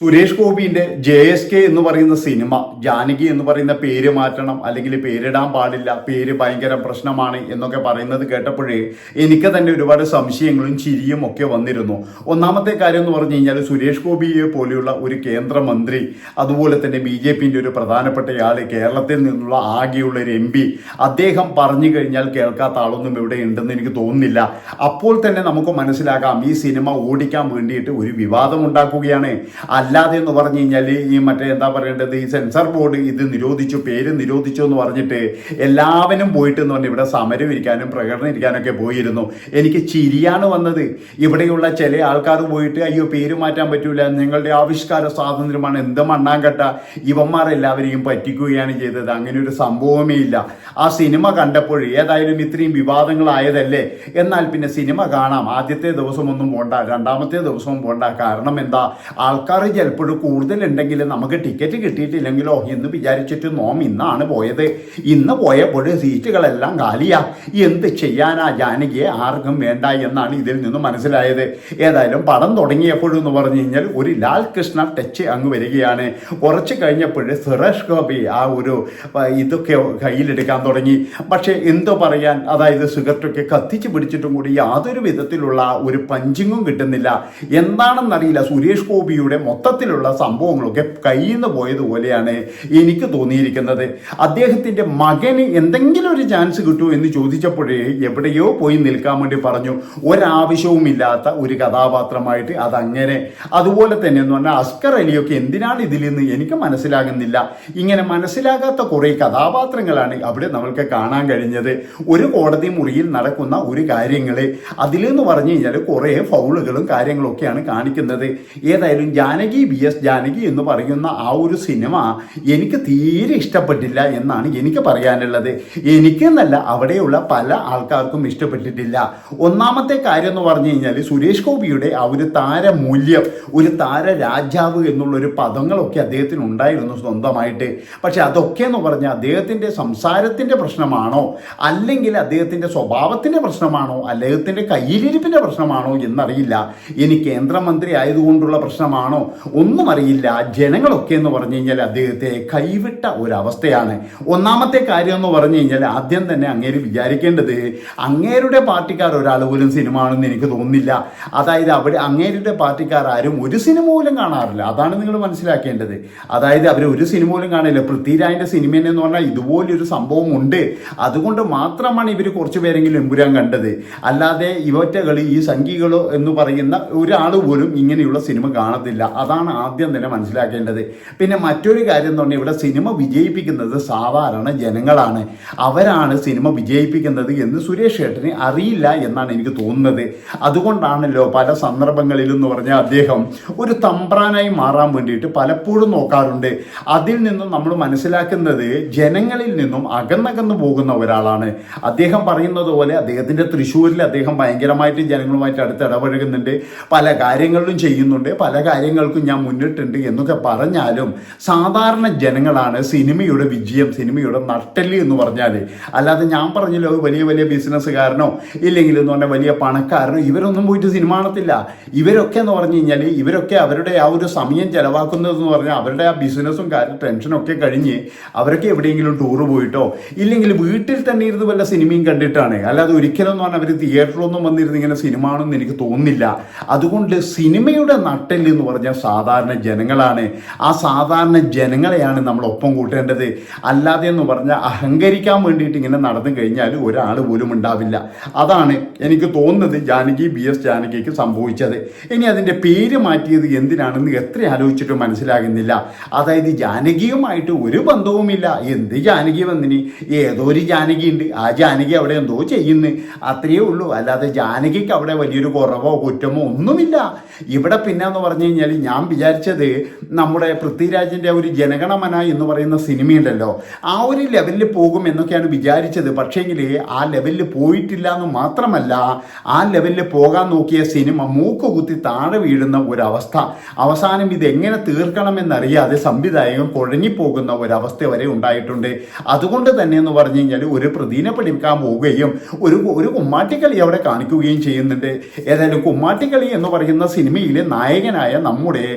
സുരേഷ് ഗോപിന്റെ J S K എന്ന് പറയുന്ന സിനിമ ജാനകി എന്ന് പറയുന്ന പേര് മാറ്റണം അല്ലെങ്കിൽ പേരിടാൻ പാടില്ല പേര് ഭയങ്കര പ്രശ്നമാണ് എന്നൊക്കെ പറയുന്നത് കേട്ടപ്പോഴേ എനിക്ക് തന്നെ ഒരുപാട് സംശയങ്ങളും ചിരിയും ഒക്കെ വന്നിരുന്നു. ഒന്നാമത്തെ കാര്യം എന്ന് പറഞ്ഞു കഴിഞ്ഞാൽ സുരേഷ് ഗോപിയെ പോലെയുള്ള ഒരു കേന്ദ്രമന്ത്രി അതുപോലെ തന്നെ ബി ജെ പിന്റെ ഒരു പ്രധാനപ്പെട്ടയാൾ കേരളത്തിൽ നിന്നുള്ള ആകെയുള്ള ഒരു എം പി അദ്ദേഹം പറഞ്ഞു കഴിഞ്ഞാൽ കേൾക്കാത്ത ആളൊന്നും ഇവിടെ ഉണ്ടെന്ന് എനിക്ക് തോന്നുന്നില്ല. അപ്പോൾ തന്നെ നമുക്ക് മനസ്സിലാക്കാം ഈ സിനിമ ഓടിക്കാൻ വേണ്ടിയിട്ട് ഒരു വിവാദം ഉണ്ടാക്കുകയാണ്. അല്ലാതെ എന്ന് പറഞ്ഞു കഴിഞ്ഞാൽ ഈ മറ്റേ എന്താ പറയേണ്ടത്? ഈ സെൻസർ ബോർഡ് ഇത് നിരോധിച്ചു പേര് നിരോധിച്ചു എന്ന് പറഞ്ഞിട്ട് എല്ലാവരും പോയിട്ട് എന്ന് പറഞ്ഞാൽ ഇവിടെ സമരം ഇരിക്കാനും പ്രകടനം ഇരിക്കാനൊക്കെ പോയിരുന്നു. എനിക്ക് ചിരിയാണ് വന്നത്. ഇവിടെയുള്ള ചില ആൾക്കാർ പോയിട്ട് അയ്യോ പേര് മാറ്റാൻ പറ്റൂല നിങ്ങളുടെ ആവിഷ്കാര സ്വാതന്ത്ര്യമാണ് എന്ത് മണ്ണാങ്കട്ട. ഇവന്മാർ എല്ലാവരെയും പറ്റിക്കുകയാണ് ചെയ്തത്. അങ്ങനെ ഒരു സംഭവമേ ഇല്ല. ആ സിനിമ കണ്ടപ്പോൾ ഏതായാലും ഇത്രയും വിവാദങ്ങളായതല്ലേ? എന്നാൽ പിന്നെ സിനിമ കാണാം. ആദ്യത്തെ ദിവസമൊന്നും പോണ്ട രണ്ടാമത്തെ ദിവസവും പോണ്ട. കാരണം എന്താ? ആൾക്കാർ ചിലപ്പോൾ കൂടുതലുണ്ടെങ്കിൽ നമുക്ക് ടിക്കറ്റ് കിട്ടിയിട്ടില്ലെങ്കിലോ എന്ന് വിചാരിച്ചിട്ട് നോം ഇന്നാണ് പോയത്. ഇന്ന് പോയപ്പോൾ സീറ്റുകളെല്ലാം കാലിയാ. എന്ത് ചെയ്യാനാ ജാനകിയെ ആർക്കും വേണ്ട എന്നാണ് ഇതിൽ നിന്ന് മനസ്സിലായത്. ഏതായാലും പടം തുടങ്ങിയപ്പോഴെന്ന് പറഞ്ഞു കഴിഞ്ഞാൽ ഒരു ലാൽ കൃഷ്ണ ടച്ച് അങ്ങ് വരികയാണ്. കുറച്ച് കഴിഞ്ഞപ്പോൾ സുരേഷ് ഗോപി ആ ഒരു ഇതൊക്കെ കയ്യിലെടുക്കാൻ തുടങ്ങി. പക്ഷേ എന്തോ പറയാൻ അതായത് സിഗരറ്റൊക്കെ കത്തിച്ച് പിടിച്ചിട്ടും കൂടി യാതൊരു വിധത്തിലുള്ള ഒരു പഞ്ചിങ്ങും കിട്ടുന്നില്ല. എന്താണെന്നറിയില്ല സുരേഷ് ഗോപിയുടെ മൊത്തത്തിലുള്ള സംഭവങ്ങളൊക്കെ കയ്യിൽ നിന്ന് പോയതുപോലെയാണ് എനിക്ക് തോന്നിയിരിക്കുന്നത്. അദ്ദേഹത്തിന്റെ മകന് എന്തെങ്കിലും ഒരു ചാൻസ് കിട്ടുമോ എന്ന് ചോദിച്ചപ്പോഴേ എവിടെയോ പോയി നിൽക്കാൻ വേണ്ടി പറഞ്ഞു. ഒരാവശ്യവുമില്ലാത്ത ഒരു കഥാപാത്രമായിട്ട് അതങ്ങനെ. അതുപോലെ തന്നെ എന്ന് പറഞ്ഞാൽ അസ്കർ അലിയൊക്കെ എന്തിനാണ് ഇതിൽ നിന്ന് എനിക്ക് മനസ്സിലാകുന്നില്ല. ഇങ്ങനെ മനസ്സിലാകാത്ത കുറേ കഥാപാത്രങ്ങളാണ് അവിടെ നമ്മൾക്ക് കാണാൻ കഴിഞ്ഞത്. ഒരു കോടതി മുറിയിൽ നടക്കുന്ന ഒരു കാര്യങ്ങൾ അതിലെന്ന് പറഞ്ഞു കഴിഞ്ഞാൽ കുറേ ഫൗളുകളും കാര്യങ്ങളൊക്കെയാണ് കാണിക്കുന്നത്. ഏതായാലും ജാനകി ബി എസ് ജാനകി എന്ന് പറയുന്ന ആ ഒരു സിനിമ എനിക്ക് തീരെ ഇഷ്ടപ്പെട്ടില്ല എന്നാണ് എനിക്ക് പറയാനുള്ളത്. എനിക്കെന്നല്ല അവിടെയുള്ള പല ആൾക്കാർക്കും ഇഷ്ടപ്പെട്ടിട്ടില്ല. ഒന്നാമത്തെ കാര്യം എന്ന് പറഞ്ഞു കഴിഞ്ഞാൽ സുരേഷ് ഗോപിയുടെ ആ ഒരു താരമൂല്യം ഒരു താര രാജാവ് എന്നുള്ളൊരു പദങ്ങളൊക്കെ അദ്ദേഹത്തിന് ഉണ്ടായിരുന്നു സ്വന്തമായിട്ട്. പക്ഷെ അതൊക്കെ എന്ന് പറഞ്ഞാൽ അദ്ദേഹത്തിന്റെ സംസാരത്തിന്റെ പ്രശ്നമാണോ അല്ലെങ്കിൽ അദ്ദേഹത്തിന്റെ സ്വഭാവത്തിന്റെ പ്രശ്നമാണോ അദ്ദേഹത്തിന്റെ കയ്യിലിരിപ്പിന്റെ പ്രശ്നമാണോ എന്നറിയില്ല. ഇനി കേന്ദ്രമന്ത്രി ആയതുകൊണ്ടുള്ള പ്രശ്നമാണോ ഒന്നും അറിയില്ല ജനങ്ങളൊക്കെ എന്ന് പറഞ്ഞു കഴിഞ്ഞാൽ അദ്ദേഹത്തെ കൈവിട്ട ഒരവസ്ഥയാണ്. ഒന്നാമത്തെ കാര്യം എന്ന് പറഞ്ഞു കഴിഞ്ഞാൽ ആദ്യം തന്നെ അങ്ങേര് വിചാരിക്കേണ്ടത് അങ്ങേരുടെ പാർട്ടിക്കാർ ഒരാൾ പോലും സിനിമ ആണെന്ന് എനിക്ക് തോന്നുന്നില്ല. അതായത് അവിടെ അങ്ങേരുടെ പാർട്ടിക്കാർ ആരും ഒരു സിനിമ പോലും കാണാറില്ല. അതാണ് നിങ്ങൾ മനസ്സിലാക്കേണ്ടത്. അതായത് അവർ ഒരു സിനിമ പോലും കാണില്ല. പൃഥ്വിരാജിന്റെ സിനിമ എന്ന് പറഞ്ഞാൽ ഇതുപോലൊരു സംഭവം ഉണ്ട് അതുകൊണ്ട് മാത്രമാണ് ഇവർ കുറച്ച് പേരെങ്കിലും എമ്പുരാൻ കണ്ടത്. അല്ലാതെ ഇവറ്റകൾ ഈ സംഘികളോ എന്ന് പറയുന്ന ഒരാൾ പോലും ഇങ്ങനെയുള്ള സിനിമ കാണത്തില്ല. അതാണ് ആദ്യം തന്നെ മനസ്സിലാക്കേണ്ടത്. പിന്നെ മറ്റൊരു കാര്യം എന്ന് പറഞ്ഞാൽ ഇവിടെ സിനിമ വിജയിപ്പിക്കുന്നത് സാധാരണ ജനങ്ങളാണ്. അവരാണ് സിനിമ വിജയിപ്പിക്കുന്നത് എന്ന് സുരേഷ് ഏട്ടന് അറിയില്ല എന്നാണ് എനിക്ക് തോന്നുന്നത്. അതുകൊണ്ടാണല്ലോ പല സന്ദർഭങ്ങളിലും എന്ന് പറഞ്ഞാൽ അദ്ദേഹം ഒരു തമ്പ്രാനായി മാറാൻ വേണ്ടിയിട്ട് പലപ്പോഴും നോക്കാറുണ്ട്. അതിൽ നിന്നും നമ്മൾ മനസ്സിലാക്കുന്നത് ജനങ്ങളിൽ നിന്നും അകന്നകന്നു പോകുന്ന ഒരാളാണ്. അദ്ദേഹം പറയുന്നത് പോലെ അദ്ദേഹത്തിന്റെ തൃശ്ശൂരിൽ അദ്ദേഹം ഭയങ്കരമായിട്ട് ജനങ്ങളുമായിട്ട് അടുത്ത് ഇടപഴകുന്നുണ്ട് പല കാര്യങ്ങളിലും ചെയ്യുന്നുണ്ട്. പല കാര്യങ്ങൾക്കും ഞാൻ മുന്നിട്ടുണ്ട് എന്നൊക്കെ പറഞ്ഞാലും സാധാരണ ജനങ്ങളാണ് സിനിമയുടെ വിജയം സിനിമയുടെ നട്ടൽ എന്ന് പറഞ്ഞാൽ അല്ലാതെ ഞാൻ പറഞ്ഞല്ലോ വലിയ വലിയ ബിസിനസ്സുകാരനോ ഇല്ലെങ്കിൽ എന്ന് പറഞ്ഞാൽ വലിയ പണക്കാരനോ ഇവരൊന്നും പോയിട്ട് സിനിമ കാണത്തില്ല. ഇവരൊക്കെ എന്ന് പറഞ്ഞു കഴിഞ്ഞാൽ ഇവരൊക്കെ അവരുടെ ആ ഒരു സമയം ചെലവാക്കുന്നതെന്ന് പറഞ്ഞാൽ അവരുടെ ആ ബിസിനസ്സും കാര്യം ടെൻഷനും ഒക്കെ കഴിഞ്ഞ് അവരൊക്കെ എവിടെയെങ്കിലും ടൂർ പോയിട്ടോ ഇല്ലെങ്കിൽ വീട്ടിൽ തന്നെ ഇരുന്ന് വല്ല സിനിമയും കണ്ടിട്ടാണ്. അല്ലാതെ ഒരിക്കലും എന്ന് പറഞ്ഞാൽ അവർ തിയേറ്ററിലൊന്നും വന്നിരുന്ന് ഇങ്ങനെ സിനിമ ആണെന്ന് എനിക്ക് തോന്നുന്നില്ല. അതുകൊണ്ട് സിനിമയുടെ നട്ടൽ എന്ന് പറഞ്ഞാൽ സാധാരണ ജനങ്ങളാണ്. ആ സാധാരണ ജനങ്ങളെയാണ് നമ്മൾ ഒപ്പം കൂട്ടേണ്ടത്. അല്ലാതെ എന്ന് പറഞ്ഞാൽ അഹങ്കരിക്കാൻ വേണ്ടിയിട്ട് ഇങ്ങനെ നടന്നു കഴിഞ്ഞാൽ ഒരാൾ പോലും ഉണ്ടാവില്ല. അതാണ് എനിക്ക് തോന്നുന്നത് ജാനകി ബി എസ് ജാനകിക്ക് സംഭവിച്ചത്. ഇനി അതിന്റെ പേര് മാറ്റിയത് എന്തിനാണെന്ന് എത്ര ആലോചിച്ചിട്ടും മനസ്സിലാകുന്നില്ല. അതായത് ജാനകിയുമായിട്ട് ഒരു ബന്ധവുമില്ല. എന്ത് ജാനകി വന്നിനി? ഏതോ ഒരു ജാനകി ഉണ്ട് ആ ജാനകി അവിടെ എന്തോ ചെയ്യുന്നു. അത്രയേ ഉള്ളൂ. അല്ലാതെ ജാനകിക്ക് അവിടെ വലിയൊരു കുറവോ കുറ്റമോ ഒന്നുമില്ല. ഇവിടെ പിന്നെ എന്ന് പറഞ്ഞു കഴിഞ്ഞാൽ ഞാൻ വിചാരിച്ചത് നമ്മുടെ പൃഥ്വിരാജിന്റെ ഒരു ജനഗണമന എന്ന് പറയുന്ന സിനിമയുണ്ടല്ലോ. ആ ഒരു ലെവലിൽ പോകും എന്നൊക്കെയാണ് വിചാരിച്ചത്. പക്ഷേങ്കിൽ ആ ലെവലിൽ പോയിട്ടില്ല എന്ന് മാത്രമല്ല ആ ലെവലിൽ പോകാൻ നോക്കിയ സിനിമ മൂക്ക് കുത്തി താഴെ വീഴുന്ന ഒരവസ്ഥ. അവസാനം ഇതെങ്ങനെ തീർക്കണമെന്നറിയാതെ സംവിധായകൻ കുഴങ്ങിപ്പോകുന്ന ഒരവസ്ഥ വരെ ഉണ്ടായിട്ടുണ്ട്. അതുകൊണ്ട് തന്നെ എന്ന് പറഞ്ഞു കഴിഞ്ഞാൽ ഒരു പ്രതിനെ പഠിക്കാൻ പോവുകയും ഒരു ഒരു കുമ്മാട്ടിക്കളി അവിടെ കാണിക്കുകയും ചെയ്യുന്നുണ്ട്. ഏതായാലും കുമ്മാട്ടിക്കളി എന്ന് പറയുന്ന സിനിമയിലെ നായകനായ നമ്മുടെ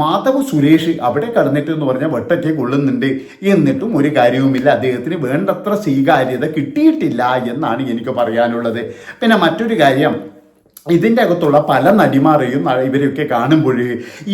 മാധവ് സുരേഷ് അവിടെ കടന്നിട്ട് എന്ന് പറഞ്ഞാൽ വെട്ടറ്റെ കൊള്ളുന്നുണ്ട്. എന്നിട്ടും ഒരു കാര്യവുമില്ല. അദ്ദേഹത്തിന് വേണ്ടത്ര സ്വീകാര്യത കിട്ടിയിട്ടില്ല എന്നാണ് എനിക്ക് പറയാനുള്ളത്. പിന്നെ മറ്റൊരു കാര്യം ഇതിന്റെ അകത്തുള്ള പല നടിമാരെയും ഇവരെയൊക്കെ കാണുമ്പോൾ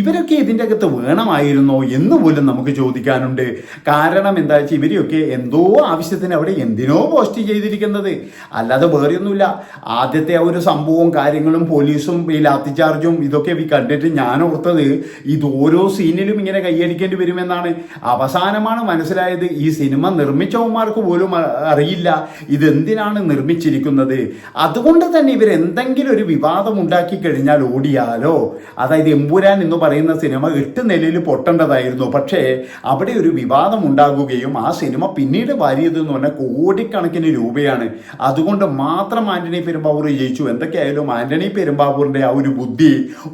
ഇവരൊക്കെ ഇതിന്റെ അകത്ത് വേണമായിരുന്നോ എന്ന് പോലും നമുക്ക് ചോദിക്കാനുണ്ട്. കാരണം എന്താ വെച്ചാൽ ഇവരെയൊക്കെ എന്തോ ആവശ്യത്തിന് അവിടെ എന്തിനോ പോസ്റ്റ് ചെയ്തിരിക്കുന്നത്. അല്ലാതെ വേറെയൊന്നുമില്ല. ആദ്യത്തെ ആ ഒരു സംഭവവും കാര്യങ്ങളും പോലീസും ഈ ലാത്തി ചാർജും ഇതൊക്കെ കണ്ടിട്ട് ഞാൻ ഓർത്തത് ഇത് ഓരോ സീനിലും ഇങ്ങനെ കൈയടിക്കേണ്ടി വരുമെന്നാണ്. അവസാനമാണ് മനസ്സിലായത് ഈ സിനിമ നിർമ്മിച്ചവന്മാർക്ക് പോലും അറിയില്ല. ഇതെന്തിനാണ് നിർമ്മിച്ചിരിക്കുന്നത്? അതുകൊണ്ട് തന്നെ ഇവരെന്തെങ്കിലും ഒരു വിവാദം ഉണ്ടാക്കി കഴിഞ്ഞാൽ ഓടിയാലോ? അതായത് എമ്പുരാൻ എന്ന് പറയുന്ന സിനിമ എട്ട് നിലയിൽ പൊട്ടേണ്ടതായിരുന്നു. പക്ഷേ അവിടെ ഒരു വിവാദം ഉണ്ടാകുകയും ആ സിനിമ പിന്നീട് വാരിയത് എന്ന് പറഞ്ഞാൽ കോടിക്കണക്കിന് രൂപയാണ്. അതുകൊണ്ട് മാത്രം ആന്റണി പെരുമ്പാവൂർ ജയിച്ചു. എന്തൊക്കെയായാലും ആന്റണി പെരുമ്പാവൂരിന്റെ ആ ഒരു ബുദ്ധി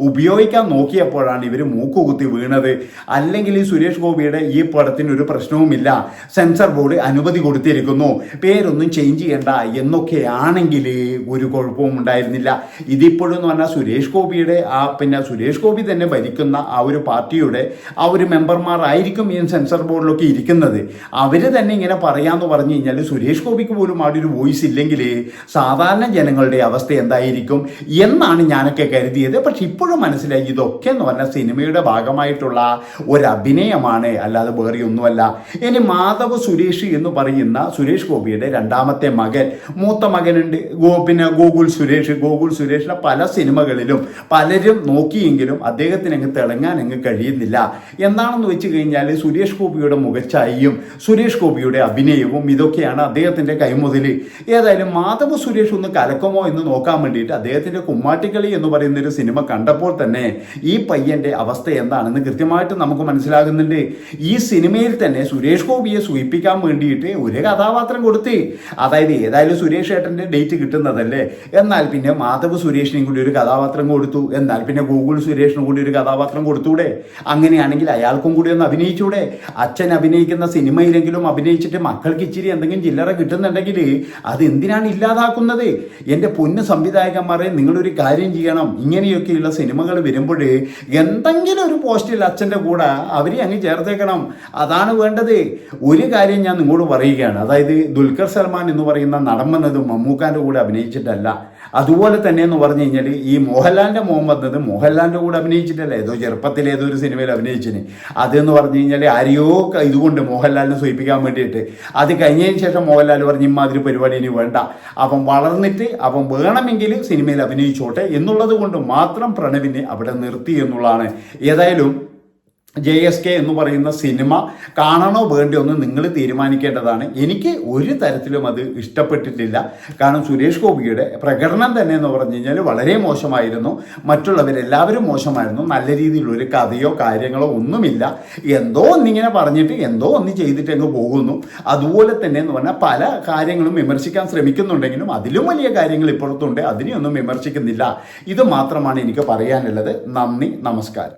ഉപയോഗിക്കാൻ നോക്കിയപ്പോഴാണ് ഇവർ മൂക്കുകുത്തി വീണത്. അല്ലെങ്കിൽ ഈ സുരേഷ് ഗോപിയുടെ ഈ പടത്തിന് ഒരു പ്രശ്നവുമില്ല. സെൻസർ ബോർഡ് അനുമതി കൊടുത്തിരിക്കുന്നു. പേരൊന്നും ചേഞ്ച് ചെയ്യണ്ട എന്നൊക്കെയാണെങ്കിൽ ഒരു കുഴപ്പവും ഉണ്ടായിരുന്നില്ല. ഇതിപ്പോഴും എന്ന് പറഞ്ഞാൽ സുരേഷ് ഗോപിയുടെ ആ പിന്നെ സുരേഷ് ഗോപി തന്നെ ഭരിക്കുന്ന ആ ഒരു പാർട്ടിയുടെ ആ ഒരു മെമ്പർമാരായിരിക്കും ഈ സെൻസർ ബോർഡിലൊക്കെ ഇരിക്കുന്നത്. അവർ തന്നെ ഇങ്ങനെ പറയാമെന്ന് പറഞ്ഞു കഴിഞ്ഞാൽ സുരേഷ് ഗോപിക്ക് പോലും അവിടെ ഒരു വോയിസ് ഇല്ലെങ്കിൽ സാധാരണ ജനങ്ങളുടെ അവസ്ഥ എന്തായിരിക്കും എന്നാണ് ഞാനൊക്കെ കരുതിയത്. പക്ഷെ ഇപ്പോഴും മനസ്സിലായി ഇതൊക്കെ എന്ന് പറഞ്ഞാൽ സിനിമയുടെ ഭാഗമായിട്ടുള്ള ഒരു അഭിനയമാണ് അല്ലാതെ വേറെ ഒന്നുമല്ല. ഇനി മാധവ് സുരേഷ് എന്ന് പറയുന്ന സുരേഷ് ഗോപിയുടെ രണ്ടാമത്തെ മകൻ മൂത്ത മകനുണ്ട് ഗോ പിന്നെ ഗോകുൽ സുരേഷ്. ഗോകുൽ സുരേഷിന്റെ പല സിനിമകളിലും പലരും നോക്കിയെങ്കിലും അദ്ദേഹത്തിന് അങ്ങ് തിളങ്ങാൻ അങ്ങ് കഴിയുന്നില്ല. എന്താണെന്ന് വെച്ച് കഴിഞ്ഞാൽ സുരേഷ് ഗോപിയുടെ മുഖച്ചായിയും സുരേഷ് ഗോപിയുടെ അഭിനയവും ഇതൊക്കെയാണ് അദ്ദേഹത്തിന്റെ കൈമുതൽ ഏതായാലും മാധവ് സുരേഷ് ഒന്ന് കലക്കുമോ എന്ന് നോക്കാൻ വേണ്ടിയിട്ട് അദ്ദേഹത്തിന്റെ കുമ്മാട്ടിക്കളി എന്ന് പറയുന്ന ഒരു സിനിമ കണ്ടപ്പോൾ തന്നെ ഈ പയ്യന്റെ അവസ്ഥ എന്താണെന്ന് കൃത്യമായിട്ട് നമുക്ക് മനസ്സിലാകുന്നുണ്ട്. ഈ സിനിമയിൽ തന്നെ സുരേഷ് ഗോപിയെ സൂചിപ്പിക്കാൻ വേണ്ടിയിട്ട് ഒരു കഥാപാത്രം കൊടുത്ത്. അതായത് ഏതായാലും സുരേഷ് ഏട്ടന്റെ ഡേറ്റ് കിട്ടുന്നതല്ലേ? എന്നാൽ പിന്നെ മാധവ് സുരേഷിനും കൂടി ഒരു കഥാപാത്രം കൊടുത്തു. എന്നാൽ പിന്നെ ഗൂഗിൾ സുരേഷിനും കൂടി ഒരു കഥാപാത്രം കൊടുത്തൂടെ? അങ്ങനെയാണെങ്കിൽ അയാൾക്കും കൂടി ഒന്ന് അഭിനയിച്ചൂടെ? അച്ഛൻ അഭിനയിക്കുന്ന സിനിമയിലെങ്കിലും അഭിനയിച്ചിട്ട് മക്കൾക്ക് ഇച്ചിരി എന്തെങ്കിലും ചില്ലറ കിട്ടുന്നുണ്ടെങ്കിൽ അത് എന്തിനാണ് ഇല്ലാതാക്കുന്നത്? എന്റെ പൊന്ന് സംവിധായകന്മാരെ നിങ്ങളൊരു കാര്യം ചെയ്യണം. ഇങ്ങനെയൊക്കെയുള്ള സിനിമകൾ വരുമ്പോൾ എന്തെങ്കിലും ഒരു പോസ്റ്റിൽ അച്ഛന്റെ കൂടെ അവരെ അങ്ങ് ചേർത്തേക്കണം. അതാണ് വേണ്ടത്. ഒരു കാര്യം ഞാൻ നിങ്ങളോട് പറയുകയാണ്. അതായത് ദുൽഖർ സൽമാൻ എന്ന് പറയുന്ന നടൻ മമ്മൂക്കാന്റെ കൂടെ അഭിനയിച്ചിട്ടല്ല. അതുപോലെ തന്നെ എന്ന് പറഞ്ഞു കഴിഞ്ഞാൽ ഈ മോഹൻലാലിന്റെ മോൻ വന്നത് മോഹൻലാലിന്റെ കൂടെ അഭിനയിച്ചിട്ടല്ല? ഏതോ ചെറുപ്പത്തിൽ ഏതോ ഒരു സിനിമയിൽ അഭിനയിച്ചിന്. അതെന്ന് പറഞ്ഞു കഴിഞ്ഞാൽ ആരെയോ ഇതുകൊണ്ട് മോഹൻലാലിനെ സൂചിപ്പിക്കാൻ വേണ്ടിയിട്ട്. അത് കഴിഞ്ഞതിന് ശേഷം മോഹൻലാൽ പറഞ്ഞു ഇമ്മാതിരി പരിപാടി ഇനി വേണ്ട. അവൻ വളർന്നിട്ട് അവൻ വേണമെങ്കിൽ സിനിമയിൽ അഭിനയിച്ചോട്ടെ എന്നുള്ളത് കൊണ്ട് മാത്രം പ്രണവിനെ അവിടെ നിർത്തി എന്നുള്ളതാണ്. ഏതായാലും ജെ എസ് കെ എന്ന് പറയുന്ന സിനിമ കാണണോ വേണ്ടിയോ എന്ന് നിങ്ങൾ തീരുമാനിക്കേണ്ടതാണ്. എനിക്ക് ഒരു തരത്തിലും അത് ഇഷ്ടപ്പെട്ടിട്ടില്ല. കാരണം സുരേഷ് ഗോപിയുടെ പ്രകടനം തന്നെ എന്ന് പറഞ്ഞു കഴിഞ്ഞാൽ വളരെ മോശമായിരുന്നു. മറ്റുള്ളവരെല്ലാവരും മോശമായിരുന്നു. നല്ല രീതിയിലുള്ള ഒരു കഥയോ കാര്യങ്ങളോ ഒന്നുമില്ല. എന്തോ ഒന്നിങ്ങനെ പറഞ്ഞിട്ട് എന്തോ ഒന്ന് ചെയ്തിട്ട് അങ്ങ് പോകുന്നു. അതുപോലെ തന്നെ എന്ന് പറഞ്ഞാൽ പല കാര്യങ്ങളും വിമർശിക്കാൻ ശ്രമിക്കുന്നുണ്ടെങ്കിലും അതിലും വലിയ കാര്യങ്ങൾ ഇപ്പുറത്തുണ്ട്. അതിനെയൊന്നും വിമർശിക്കുന്നില്ല. ഇത് മാത്രമാണ് എനിക്ക് പറയാനുള്ളത്. നന്ദി. നമസ്കാരം.